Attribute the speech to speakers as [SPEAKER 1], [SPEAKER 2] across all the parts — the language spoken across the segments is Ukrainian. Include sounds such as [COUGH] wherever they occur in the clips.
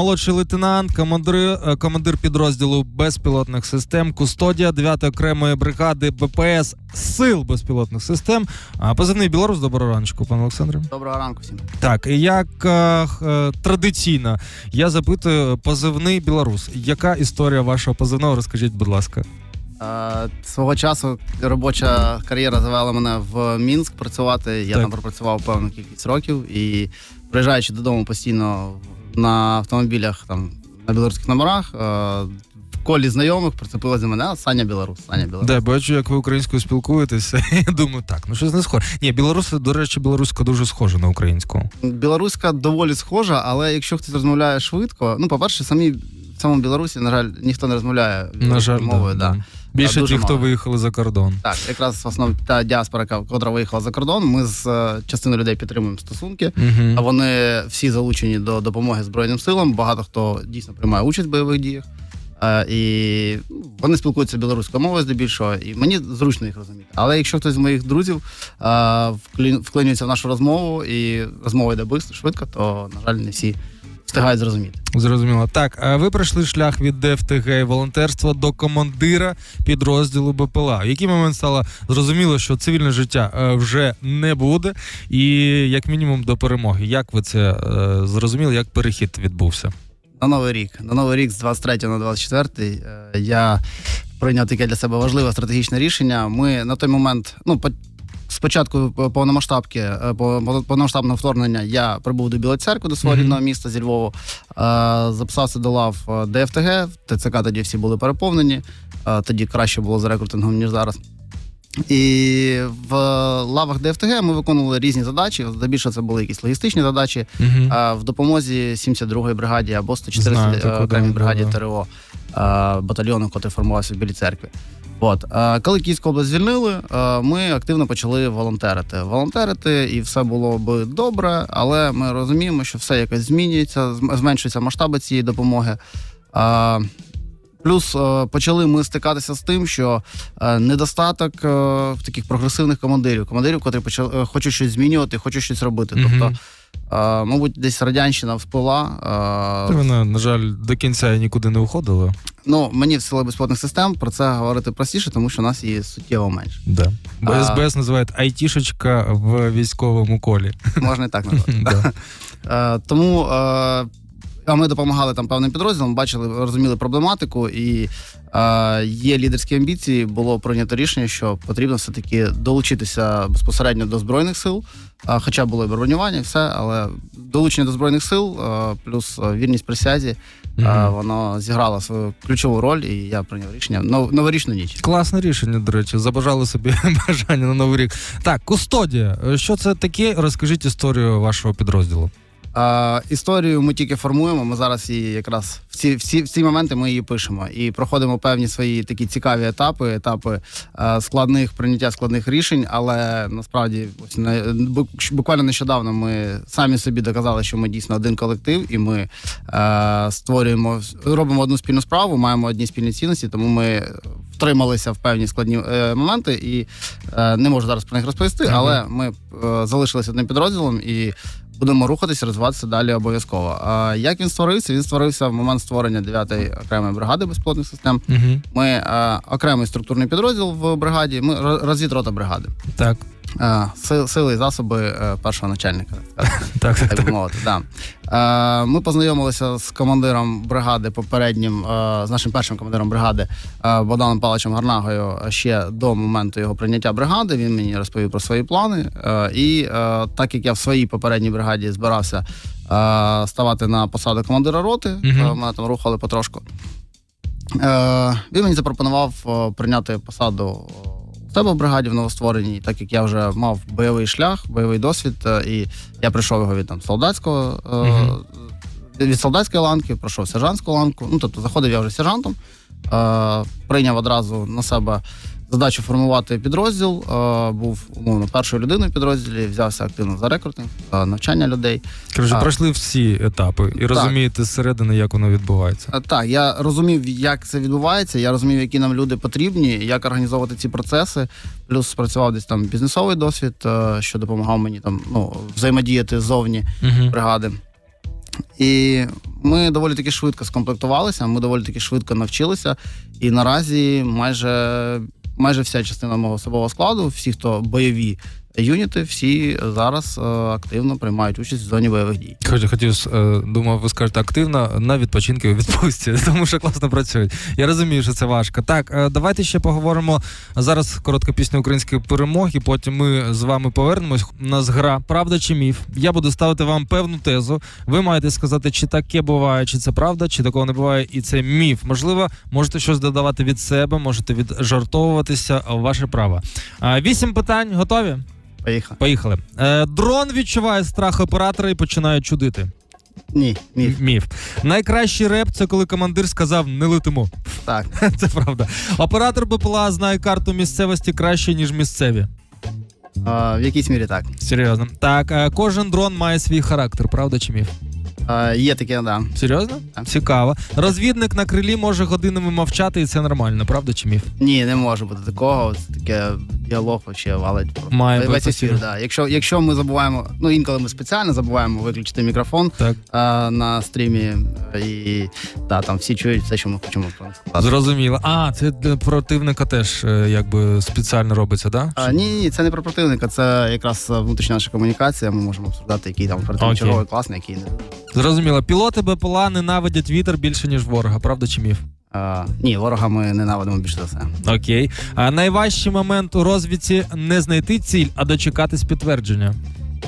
[SPEAKER 1] Молодший лейтенант, командир, е, командир підрозділу безпілотних систем, кустодія 9-ї окремої бригади БПС Сил безпілотних систем. Позивний Білорус, доброго раночку, пане Олександре.
[SPEAKER 2] Доброго ранку всім.
[SPEAKER 1] Так, як е, е, традиційно, я запитую позивний Білорус. Яка історія вашого позивного? Розкажіть, будь ласка.
[SPEAKER 2] Е, свого часу робоча кар'єра завела мене в Мінськ працювати. Я
[SPEAKER 1] Так.
[SPEAKER 2] там пропрацював певну кількість років і приїжджаючи додому постійно на автомобілях там на білоруських номерах. е, в колі знайомих прицепилась до мене «А, Саня Білорус. Саня Білорус.
[SPEAKER 1] Да, бачу, як ви українською спілкуєтеся. [LAUGHS] Я думаю, так, ну щось не схоже. Ні, білорус, до речі, білоруська дуже схожа на українську.
[SPEAKER 2] Білоруська доволі схожа, але якщо хтось розмовляє швидко, ну, по-перше, самі в самому Білорусі, на жаль, ніхто не розмовляє
[SPEAKER 1] На жаль,
[SPEAKER 2] мовою.
[SPEAKER 1] да,
[SPEAKER 2] Да.
[SPEAKER 1] Більше
[SPEAKER 2] дуже
[SPEAKER 1] ті, хто виїхали за кордон.
[SPEAKER 2] Так, якраз в основному та діаспора, яка- котра виїхала за кордон, ми з е, частиною людей підтримуємо стосунки.
[SPEAKER 1] Угу.
[SPEAKER 2] А вони всі залучені до допомоги Збройним силам. Багато хто дійсно приймає участь в бойових діях. Е, і ну, вони спілкуються білоруською мовою здебільшого, і мені зручно їх розуміти. Але якщо хтось з моїх друзів е, вклинюється в нашу розмову, і розмова йде швидко, то, на жаль, не всі встигають зрозуміти.
[SPEAKER 1] Зрозуміло. Так, а ви пройшли шлях від ДФТГ і волонтерства до командира підрозділу БПЛА. В який момент стало зрозуміло, що цивільне життя е, вже не буде, і як мінімум до перемоги. Як ви це е, зрозуміли? Як перехід відбувся?
[SPEAKER 2] На новий рік. На новий рік з 23 на 24 е, я прийняв таке для себе важливе стратегічне рішення. Ми на той момент, ну, по- спочатку повномасштабки, е, повномасштабного вторгнення я прибув до Білої церкви, до свого
[SPEAKER 1] Мгм.
[SPEAKER 2] рідного міста зі Львову, е, записався до лав е, ДФТГ, ТЦК тоді всі були переповнені, е, тоді краще було з рекрутингом, ніж зараз. І в лавах ДФТГ ми виконували різні задачі. Здебільшого це були якісь логістичні задачі.
[SPEAKER 1] Угу.
[SPEAKER 2] В допомозі 72-ї бригаді або 114
[SPEAKER 1] Знаю таку,
[SPEAKER 2] окремій бригаді
[SPEAKER 1] да, да.
[SPEAKER 2] ТРО батальйону, який формувався в Білій церкві. От коли Київську область звільнили, ми активно почали волонтерити. Волонтерити, і все було би добре, але ми розуміємо, що все якось змінюється, зм- зменшуються масштаби цієї допомоги. Плюс е, почали ми стикатися з тим, що е, недостаток е, таких прогресивних командирів, командирів, котрі е, хочуть щось змінювати, хочуть щось робити. Тобто, е, мабуть, десь радянщина вплила. е,
[SPEAKER 1] Вона, на жаль, до кінця нікуди не уходила.
[SPEAKER 2] Ну, мені в силу безплатних систем про це говорити простіше, тому що у нас її суттєво менше.
[SPEAKER 1] Да. Бо
[SPEAKER 2] А-
[SPEAKER 1] СБС називають айтішечка в військовому колі.
[SPEAKER 2] Можна і так [LAUGHS] назвати.
[SPEAKER 1] Да.
[SPEAKER 2] Е, Тому е, а ми допомагали там певним підрозділам, бачили, розуміли проблематику, і е, є лідерські амбіції. Було прийнято рішення, що потрібно все-таки долучитися безпосередньо до збройних сил. Е, Хоча було і бронювання, і все, але долучення до збройних сил, е, плюс вірність присязі,
[SPEAKER 1] Мгм.
[SPEAKER 2] воно зіграло свою ключову роль, і я прийняв рішення нов- новорічну ніч.
[SPEAKER 1] Класне рішення, до речі, забажали собі [LAUGHS] бажання на новий рік. Так, кустодія. Що це таке? Розкажіть історію вашого підрозділу.
[SPEAKER 2] Е, історію ми тільки формуємо. Ми зараз її якраз в ці, в ці, в ці моменти ми її пишемо і проходимо певні свої такі цікаві етапи, етапи е, складних прийняття складних рішень. Але насправді ось не, бук- буквально нещодавно ми самі собі доказали, що ми дійсно один колектив, і ми е, створюємо робимо одну спільну справу, маємо одні спільні цінності, тому ми втрималися в певні складні е, моменти і е, не можу зараз про них розповісти, але ми е, залишилися одним підрозділом і будемо рухатися, розвиватися далі обов'язково. А як він створився? Він створився в момент створення 9-ї окремої бригади безплотних систем.
[SPEAKER 1] Угу.
[SPEAKER 2] Ми а, окремий структурний підрозділ в бригаді. Ми ро- розвідрота бригади.
[SPEAKER 1] Так,
[SPEAKER 2] сили і засоби е, першого начальника. [LAUGHS]
[SPEAKER 1] так, так.
[SPEAKER 2] так мовити. Да. Е, ми познайомилися з командиром бригади попереднім, е, з нашим першим командиром бригади е, Богданом Павловичем Гарнагою ще до моменту його прийняття бригади. Він мені розповів про свої плани. Е, і е, так як я в своїй попередній бригаді збирався е, ставати на посаду командира роти, е, мене там рухали потрошку. Е, він мені запропонував е, прийняти посаду е, у в бригаді в новоствореній, так як я вже мав бойовий шлях, бойовий досвід, е, і я прийшов його від там солдатського
[SPEAKER 1] Мгм.
[SPEAKER 2] від солдатської ланки, пройшов сержантську ланку. Ну тобто заходив я вже сержантом, е, прийняв одразу на себе задачу формувати підрозділ. Е, був умовно першою людиною в підрозділі, взявся активно за рекрутинг, навчання людей.
[SPEAKER 1] Коротше, пройшли всі етапи і розумієте зсередини, як воно відбувається.
[SPEAKER 2] Е, Так, я розумів, як це відбувається. Я розумів, які нам люди потрібні, як організовувати ці процеси. Плюс спрацював десь там бізнесовий досвід, е, що допомагав мені там ну взаємодіяти ззовні
[SPEAKER 1] Угу.
[SPEAKER 2] бригади. І ми доволі таки швидко скомплектувалися, ми доволі таки швидко навчилися. І наразі майже, майже вся частина мого особового складу, всі, хто бойові юніти, всі зараз е, активно приймають участь в зоні бойових дій.
[SPEAKER 1] Хотів, е, думав, ви скажете активно на відпочинки у відпустці, [LAUGHS] тому що класно працюють. Я розумію, що це важко. Так, е, давайте ще поговоримо зараз. Коротка пісня української перемоги. Потім ми з вами повернемось. У нас гра Правда чи міф. Я буду ставити вам певну тезу. Ви маєте сказати, чи таке буває, чи це правда, чи такого не буває, і це міф. Можливо, можете щось додавати від себе, можете віджартовуватися. Ваше право. Вісім питань готові?
[SPEAKER 2] Поїхали.
[SPEAKER 1] Поїхали. Е, дрон відчуває страх оператора і починає чудити.
[SPEAKER 2] Ні, ні.
[SPEAKER 1] Міф. Найкращий реп це коли командир сказав не летимо.
[SPEAKER 2] Так. [LAUGHS]
[SPEAKER 1] Це правда. Оператор БПЛА знає карту місцевості краще, ніж місцеві.
[SPEAKER 2] Е, в якійсь мірі так.
[SPEAKER 1] Серйозно. Так, е, кожен дрон має свій характер, правда чи міф?
[SPEAKER 2] Е, є таке, да.
[SPEAKER 1] Серйозно?
[SPEAKER 2] Так.
[SPEAKER 1] Цікаво. Розвідник на крилі може годинами мовчати, і це нормально, правда чи міф?
[SPEAKER 2] Ні, не може бути такого. Це таке діалог вообще валить.
[SPEAKER 1] Має
[SPEAKER 2] Весь ефір, да. Якщо, якщо ми забуваємо, ну інколи ми спеціально забуваємо виключити мікрофон
[SPEAKER 1] Так.
[SPEAKER 2] а, на стрімі, і да, там всі чують все, що ми хочемо.
[SPEAKER 1] Зрозуміло. А, це для противника теж е, якби спеціально робиться, так?
[SPEAKER 2] А, ні, ні, це не про противника, це якраз е, внутрішня наша комунікація. Ми можемо обсуждати, який там оперативний
[SPEAKER 1] Окей.
[SPEAKER 2] черговий класний, який не.
[SPEAKER 1] Зрозуміло. Пілоти БПЛА ненавидять вітер більше, ніж ворога, правда чи міф?
[SPEAKER 2] А, ні, ворога ми ненавидимо більше за все.
[SPEAKER 1] Окей. А найважчий момент у розвідці не знайти ціль, а дочекатись підтвердження.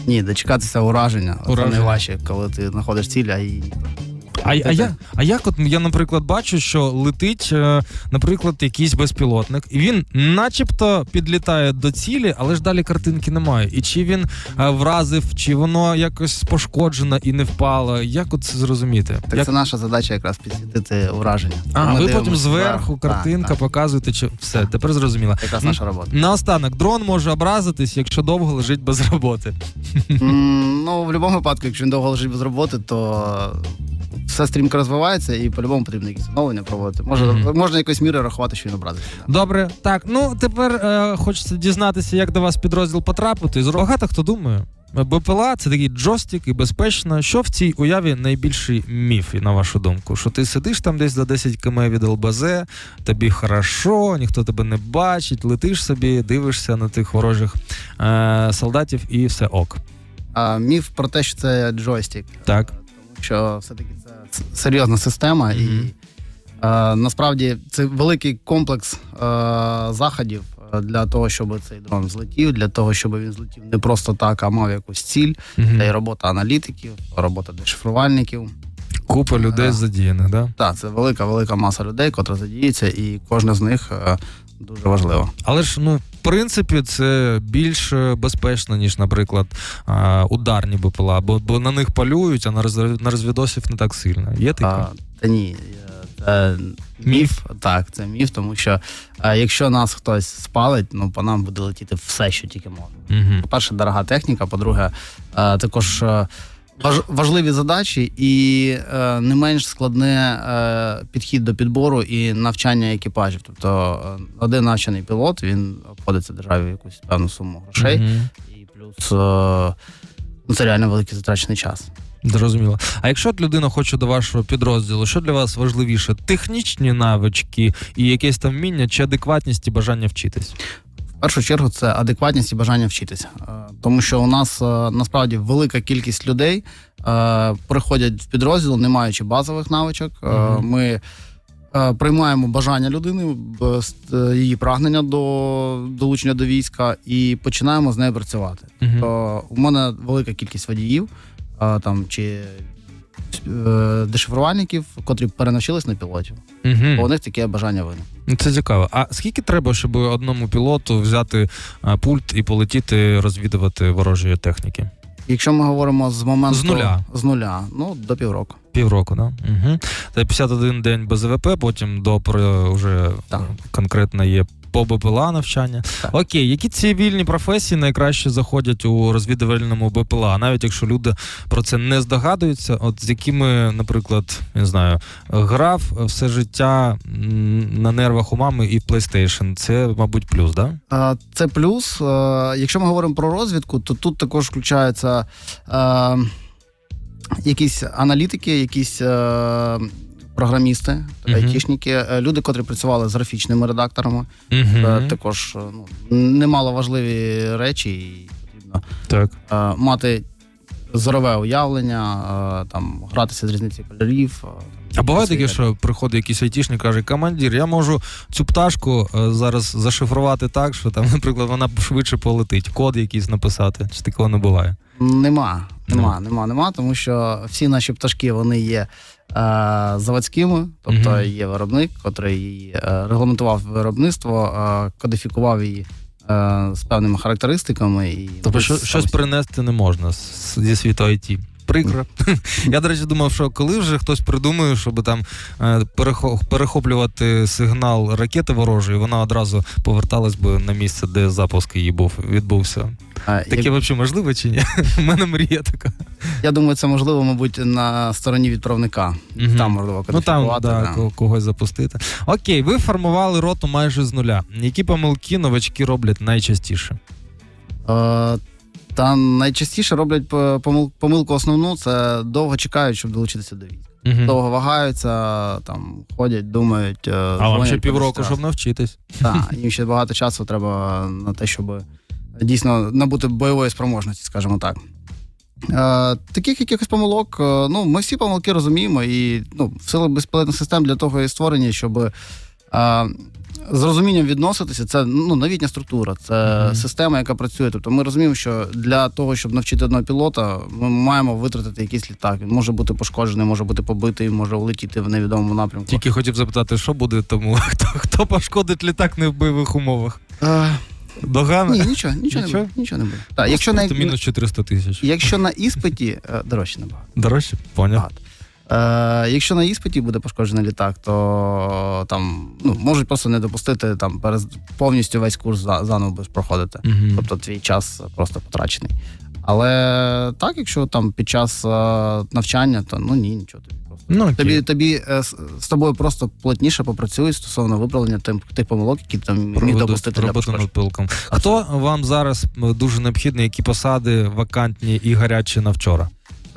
[SPEAKER 2] Ні, дочекатися ураження.
[SPEAKER 1] Ураження.
[SPEAKER 2] Це найважче, коли ти знаходиш ціль, а її
[SPEAKER 1] А, а, я, а як от я, наприклад, бачу, що летить, е, наприклад, якийсь безпілотник, і він начебто підлітає до цілі, але ж далі картинки немає. І чи він е, вразив, чи воно якось пошкоджено і не впало. Як от це зрозуміти?
[SPEAKER 2] Так
[SPEAKER 1] Як...
[SPEAKER 2] це наша задача якраз підсвітити ураження.
[SPEAKER 1] А,
[SPEAKER 2] Ми
[SPEAKER 1] ви потім зверху
[SPEAKER 2] да,
[SPEAKER 1] картинка показуєте, чи все, тепер зрозуміло.
[SPEAKER 2] Якраз наша робота.
[SPEAKER 1] Наостанок, дрон може образитись, якщо довго лежить без роботи.
[SPEAKER 2] М, Ну, в будь-якому випадку, якщо він довго лежить без роботи, то все стрімко розвивається і по-любому потрібно якісь оновлення проводити. Може,
[SPEAKER 1] Мгм.
[SPEAKER 2] можна якоюсь мірою рахувати, що він образився.
[SPEAKER 1] Добре, так. Ну тепер е, хочеться дізнатися, як до вас підрозділ потрапити. Зро- Багато хто думає. БПЛА це такий джойстик і безпечно. Що в цій уяві найбільший міф, на вашу думку? Що ти сидиш там десь за 10 км від ЛБЗ, тобі хорошо, ніхто тебе не бачить, летиш собі, дивишся на тих ворожих е, солдатів і все ок.
[SPEAKER 2] А міф про те, що це джойстик.
[SPEAKER 1] Так.
[SPEAKER 2] Що все-таки це серйозна система, і е, насправді це великий комплекс е, заходів е, для того, щоб цей дрон злетів, для того, щоб він злетів не просто так, а мав якусь ціль.
[SPEAKER 1] Мгм.
[SPEAKER 2] Це і робота аналітиків, робота дешифрувальників.
[SPEAKER 1] Купа людей
[SPEAKER 2] Да.
[SPEAKER 1] задіяних, да?
[SPEAKER 2] Так, це велика, велика маса людей, котра задіється, і кожна з них е, дуже важлива.
[SPEAKER 1] Але ж ну, в принципі, це більш е, безпечно, ніж, наприклад, ударні БПЛА, бо, бо на них полюють, а на, розвідосів не так сильно. Є таке?
[SPEAKER 2] А, та ні, е, це міф. Так, це міф, тому що е, якщо нас хтось спалить, ну по нам буде летіти все, що тільки можна.
[SPEAKER 1] Угу.
[SPEAKER 2] По-перше, дорога техніка, по-друге, також важ- важливі задачі і е, не менш складне е, підхід до підбору і навчання екіпажів. Тобто е, один навчений пілот він обходиться державі в якусь певну суму грошей, і плюс е, ну, це реально великий затрачений час.
[SPEAKER 1] Зрозуміло. А якщо от людина хоче до вашого підрозділу, що для вас важливіше? Технічні навички і якесь там вміння, чи адекватність і бажання вчитись?
[SPEAKER 2] В першу чергу це адекватність і бажання вчитися, Е, тому що у нас е, насправді велика кількість людей е, приходять в підрозділ, не маючи базових навичок. Ми приймаємо бажання людини, її прагнення до долучення до війська, і починаємо з нею працювати. То у мене велика кількість водіїв там чи дешифрувальників, котрі перенавчились на пілотів. Бо у
[SPEAKER 1] Угу.
[SPEAKER 2] них таке бажання виникло.
[SPEAKER 1] Це цікаво. А скільки треба, щоб одному пілоту взяти а, пульт і полетіти розвідувати ворожі техніки?
[SPEAKER 2] Якщо ми говоримо з моменту
[SPEAKER 1] З нуля.
[SPEAKER 2] з нуля, ну до півроку.
[SPEAKER 1] Півроку, да? Угу. Це 51 день без ВП, потім до вже
[SPEAKER 2] Так.
[SPEAKER 1] конкретно є по БПЛА навчання.
[SPEAKER 2] Так.
[SPEAKER 1] Окей, які цивільні професії найкраще заходять у розвідувальному БПЛА, навіть якщо люди про це не здогадуються, от з якими, наприклад, я не знаю, грав все життя на нервах у мами і в PlayStation, це, мабуть, плюс, да?
[SPEAKER 2] Це плюс. Якщо ми говоримо про розвідку, то тут також включається е, якісь аналітики, якісь програмісти, айтішники, е, люди, котрі працювали з графічними редакторами. Це
[SPEAKER 1] Угу.
[SPEAKER 2] також е, ну, немало важливі речі, і потрібно
[SPEAKER 1] Так.
[SPEAKER 2] мати зорове уявлення, там гратися з різниці кольорів.
[SPEAKER 1] А буває таке, що приходить якийсь айтішник, каже, командир, я можу цю пташку зараз зашифрувати так, що там, [LAUGHS] наприклад, вона швидше полетить, код якийсь написати. Чи такого не буває?
[SPEAKER 2] Нема, нема, нема, нема, тому що всі наші пташки вони є заводськими, тобто
[SPEAKER 1] Мгм.
[SPEAKER 2] є виробник, котрий е, регламентував виробництво, е, кодифікував її е, з певними характеристиками. І
[SPEAKER 1] Тобто, щось принести не можна зі світу IT. Прикро. [LAUGHS] Я, до речі, думав, що коли вже хтось придумає, щоб там е, перехоплювати сигнал ракети ворожої, вона одразу поверталась би на місце, де запуск її був відбувся. Таке взагалі можливо чи ні? [LAUGHS] У мене мрія така.
[SPEAKER 2] Я думаю, це можливо, мабуть, на стороні відправника. Там можливо
[SPEAKER 1] Ну там да,
[SPEAKER 2] да.
[SPEAKER 1] когось запустити. Окей, ви формували роту майже з нуля. Які помилки новачки роблять найчастіше?
[SPEAKER 2] Е, Та найчастіше роблять помилку основну це довго чекають, щоб долучитися до військ.
[SPEAKER 1] Мгм.
[SPEAKER 2] Довго вагаються, там ходять, думають. е,
[SPEAKER 1] А вам ще півроку, щоб навчитись.
[SPEAKER 2] Так, їм ще багато часу треба на те, щоб дійсно набути бойової спроможності, скажімо так. Е, таких якихось помилок, е, ну, ми всі помилки розуміємо, і ну, сили безпілотних систем для того і створені, щоб е, з розумінням відноситися. Це ну, новітня структура, це
[SPEAKER 1] Мгм.
[SPEAKER 2] система, яка працює. Тобто ми розуміємо, що для того, щоб навчити одного пілота, ми маємо витратити якийсь літак. Він може бути пошкоджений, може бути побитий, може улетіти в невідомому напрямку.
[SPEAKER 1] Тільки хотів запитати, що буде тому, [LAUGHS] хто, хто пошкодить літак не в бойових умовах?
[SPEAKER 2] Е,
[SPEAKER 1] Догана?
[SPEAKER 2] ні, нічого, нічого,
[SPEAKER 1] Нічого?
[SPEAKER 2] не буде. Нічого не буде. Так, якщо на,
[SPEAKER 1] мінус 400 тисяч.
[SPEAKER 2] якщо на іспиті е, дорожче набагато.
[SPEAKER 1] Дорожче? Поняв.
[SPEAKER 2] Багато. Е, якщо на іспиті буде пошкоджений літак, то там ну, можуть просто не допустити там перез, повністю весь курс за, заново будеш проходити.
[SPEAKER 1] Мгм.
[SPEAKER 2] Тобто твій час просто потрачений. Але так, якщо там під час е, навчання, то ну ні, нічого тобі просто.
[SPEAKER 1] Ну, окей.
[SPEAKER 2] Тобі, тобі е, з, тобою просто плотніше попрацюють стосовно виправлення тим, тих помилок, які там міг допустити
[SPEAKER 1] роботу над пилком. Хто вам зараз дуже необхідний, які посади вакантні і гарячі на вчора?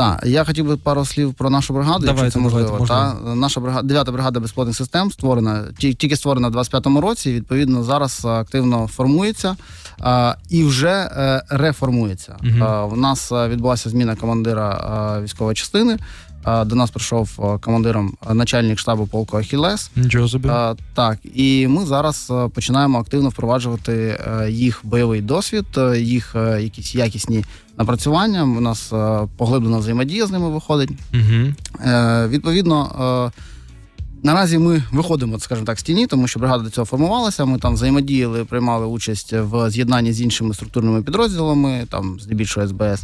[SPEAKER 2] Так, я хотів би пару слів про нашу бригаду,
[SPEAKER 1] Давайте,
[SPEAKER 2] якщо це можливо.
[SPEAKER 1] давайте,
[SPEAKER 2] Та наша бригада, 9 бригада безплатних систем створена ті- тільки створена в 25-му році. Відповідно, зараз активно формується а, і вже е, реформується.
[SPEAKER 1] Угу.
[SPEAKER 2] А, У нас відбулася зміна командира а, військової частини. До нас прийшов командиром начальник штабу полку Ахілес.
[SPEAKER 1] Нічого собі.
[SPEAKER 2] Так, і ми зараз починаємо активно впроваджувати їх бойовий досвід, їх якісь якісні напрацювання. У нас поглиблена взаємодія з ними виходить.
[SPEAKER 1] Угу.
[SPEAKER 2] Відповідно, наразі ми виходимо, скажімо так, з тіні, тому що бригада до цього формувалася. Ми там взаємодіяли, приймали участь в з'єднанні з іншими структурними підрозділами, там здебільшого СБС.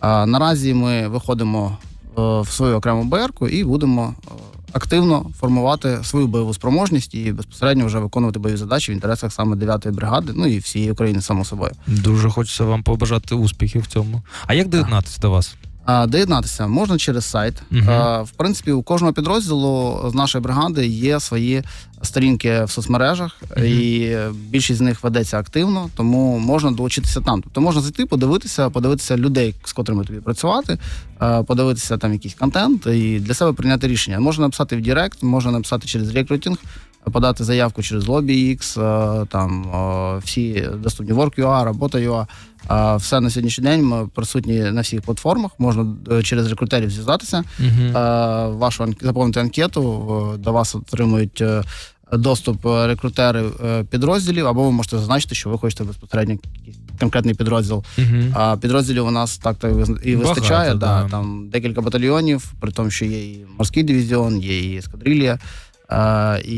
[SPEAKER 2] А наразі ми виходимо в свою окрему БРку і будемо е, активно формувати свою бойову спроможність і безпосередньо вже виконувати бойові задачі в інтересах саме 9-ї бригади, ну і всієї України, само собою.
[SPEAKER 1] Дуже хочеться вам побажати успіхів в цьому. А як доєднатися до вас?
[SPEAKER 2] Доєднатися можна через сайт. А, В принципі, у кожного підрозділу з нашої бригади є свої сторінки в соцмережах,
[SPEAKER 1] Мгм.
[SPEAKER 2] і більшість з них ведеться активно, тому можна долучитися там. Тобто можна зайти, подивитися, подивитися людей, з котрими тобі працювати, подивитися там якийсь контент і для себе прийняти рішення. Можна написати в Директ, можна написати через рекрутинг. Подати заявку через LobbyX, е, там е, всі доступні Work.ua, Робота.ua. Е, Все на сьогоднішній день ми присутні на всіх платформах. Можна через рекрутерів зв'язатися, е, вашу заповнити анкету. До вас отримують доступ рекрутери підрозділів, або ви можете зазначити, що ви хочете безпосередньо якийсь конкретний підрозділ. А підрозділів у нас так то і і
[SPEAKER 1] Багато,
[SPEAKER 2] вистачає.
[SPEAKER 1] да.
[SPEAKER 2] Да, там декілька батальйонів, при тому, що є і морський дивізіон, є і ескадрилія, і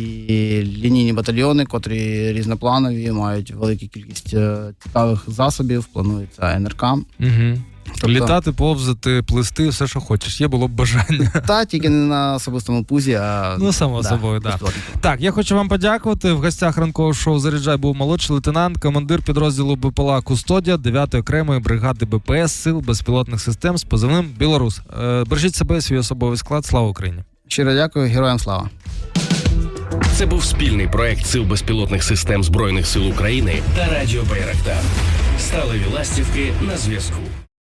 [SPEAKER 2] лінійні батальйони, котрі різнопланові, мають велику кількість е, цікавих засобів, планується НРК.
[SPEAKER 1] Угу.
[SPEAKER 2] Тобто-
[SPEAKER 1] Літати, повзати, плисти, все, що хочеш. Є було б бажання. [LAUGHS]
[SPEAKER 2] Та тільки не на особистому пузі, а
[SPEAKER 1] Ну, само собою, да. Так, я хочу вам подякувати. В гостях ранкового шоу Заряджай був молодший лейтенант, командир підрозділу БПЛА Кустодія 9-ї окремої бригади БПС Сил безпілотних систем з позивним Білорус. Е, Бережіть себе, свій особовий склад. Слава Україні!
[SPEAKER 2] Щиро дякую, героям слава.
[SPEAKER 3] Це був спільний проект Сил безпілотних систем Збройних сил України та Радіо Байрактар. Сталеві ластівки на зв'язку.